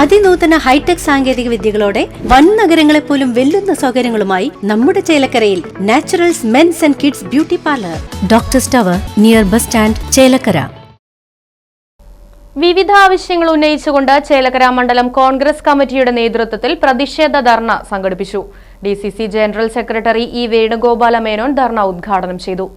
അതിനൂതന hi tech സാങ്കേതിക വിദ്യകളോടെ വൻ നഗരങ്ങളെ പോലും വെല്ലുന്ന സൗകര്യങ്ങളുമായി നമ്മുടെ ചേലക്കരയിൽ naturals men's and kids beauty parlour. Doctor tower near bus stand Chelakkara. വിവിധ ആവശ്യങ്ങൾ ഉന്നയിച്ചുകൊണ്ട് ചേലക്കര മണ്ഡലം കോൺഗ്രസ് കമ്മിറ്റിയുടെ നേതൃത്വത്തിൽ പ്രതിഷേധ ധർണ സംഘടിപ്പിച്ചു. D general secretary E Venugopala Menon ധർണ ഉദ്ഘാടനം ചെയ്തു.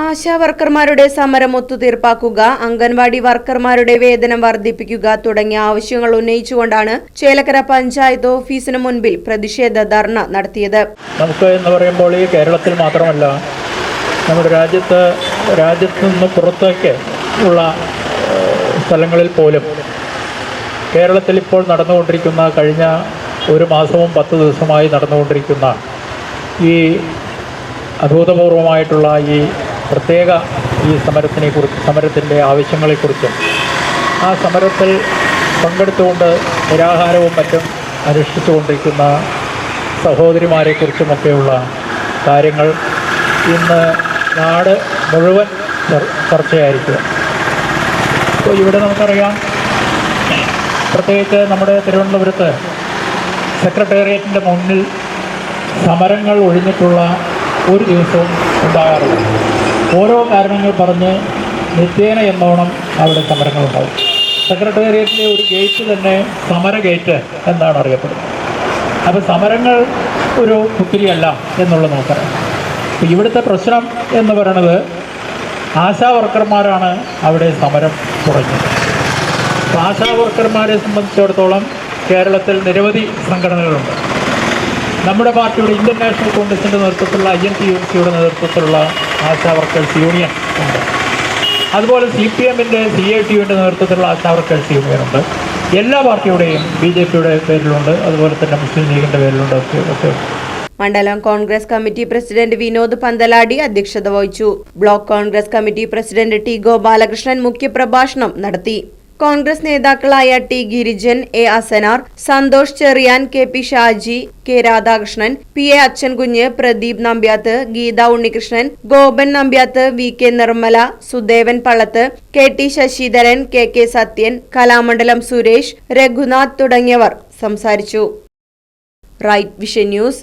ആശാ വർക്കർമാരുടെ സമരം ഒത്തുതീർപ്പാക്കുക അംഗൻവാടി വർക്കർമാരുടെ വേതനം വർദ്ധിപ്പിക്കുക തുടങ്ങിയ ആവശ്യങ്ങൾ ഉന്നയിച്ചുകൊണ്ടാണ് ചേലക്കര പഞ്ചായത്ത് ഓഫീസിന് മുൻപിൽ പ്രതിഷേധ ധർണ നടത്തിയത്. നമുക്ക് എന്ന് പറയുമ്പോൾ ഈ കേരളത്തിൽ മാത്രമല്ല നമ്മുടെ രാജ്യത്ത് രാജ്യത്ത് നിന്ന് പുറത്തേക്ക് ഉള്ള സ്ഥലങ്ങളിൽ പോലും കേരളത്തിൽ ഇപ്പോൾ നടന്നുകൊണ്ടിരിക്കുന്ന കഴിഞ്ഞ ഒരു മാസവും പത്ത് ദിവസമായി നടന്നുകൊണ്ടിരിക്കുന്ന ഈ അഭൂതപൂർവമായിട്ടുള്ള ഈ പ്രത്യേക ഈ സമരത്തിനെ കുറിച്ച് സമരത്തിന്റെ ആവശ്യങ്ങളെക്കുറിച്ചും ആ സമരത്തിൽ പങ്കെടുത്തുകൊണ്ട് നിരാഹാരവും മറ്റും അനുഷ്ഠിച്ചുകൊണ്ടിരിക്കുന്ന സഹോദരിമാരെക്കുറിച്ചുമൊക്കെയുള്ള കാര്യങ്ങൾ ഇന്ന് നാട് മുഴുവൻ ചർച്ചയായിരിക്കും. അപ്പോൾ ഇവിടെ നമുക്കറിയാം. പ്രത്യേകിച്ച് നമ്മുടെ തിരുവനന്തപുരത്ത് സെക്രട്ടേറിയറ്റിന്റെ മുന്നിൽ സമരങ്ങൾ ഒഴിഞ്ഞിട്ടുള്ള ഒരു ദിവസവും ഉണ്ടാകാറില്ല. ഓരോ കാരണങ്ങൾ പറഞ്ഞ് നിത്യേന എന്നോണം അവിടെ സമരങ്ങളുണ്ടാവും. സെക്രട്ടേറിയറ്റിലെ ഒരു ഗേറ്റ് തന്നെ സമര ഗേറ്റ് എന്നാണ് അറിയപ്പെടുന്നത്. അപ്പോൾ സമരങ്ങൾ ഒരു കുത്തിരിയല്ല എന്നുള്ളത് നമുക്കറിയാം. ഇവിടുത്തെ പ്രശ്നം എന്ന് പറയുന്നത് ആശാ വർക്കർമാരാണ് അവിടെ സമരം തുടങ്ങിയത്. ആശാ വർക്കർമാരെ സംബന്ധിച്ചിടത്തോളം കേരളത്തിൽ നിരവധി സംഘടനകളുണ്ട്. നമ്മുടെ പാർട്ടിയുടെ ഇന്ത്യൻ നാഷണൽ കോൺഗ്രസിന്റെ നേതൃത്വത്തിലുള്ള ഐ എൻ ടി യു സിയുടെ നേതൃത്വത്തിലുള്ള ആശാ വർക്കേഴ്സ് യൂണിയൻ ഉണ്ട്. അതുപോലെ സി പി എമ്മിന്റെ സി ഐ ടി യുവിന്റെ നേതൃത്വത്തിലുള്ള ആശാ വർക്കേഴ്സ് യൂണിയൻ ഉണ്ട്. എല്ലാ പാർട്ടിയുടെയും ബി ജെ പിയുടെ പേരിലുണ്ട്. അതുപോലെ തന്നെ മുസ്ലിം ലീഗിന്റെ പേരിലുണ്ട്. ഒക്കെ ഒക്കെ ഉണ്ട് മണ്ഡലം കോൺഗ്രസ് കമ്മിറ്റി പ്രസിഡന്റ് വിനോദ് പന്തലാടി അധ്യക്ഷത വഹിച്ചു. Block Congress committee president T Gopalakrishnan മുഖ്യപ്രഭാഷണം നടത്തി. കോൺഗ്രസ് നേതാക്കളായ T Girijan A Asanar Santhosh Cherian K P Shaji K Radhakrishnan P A Achankunju Pradeep Nambiath Geetha Unnikrishnan Gopan Nambiath V K Nirmala Sudevan Pallath K T Sasidharan K K Sathyan Kalamandalam Suresh Raghunath തുടങ്ങിയവർ സംസാരിച്ചു. Right vision news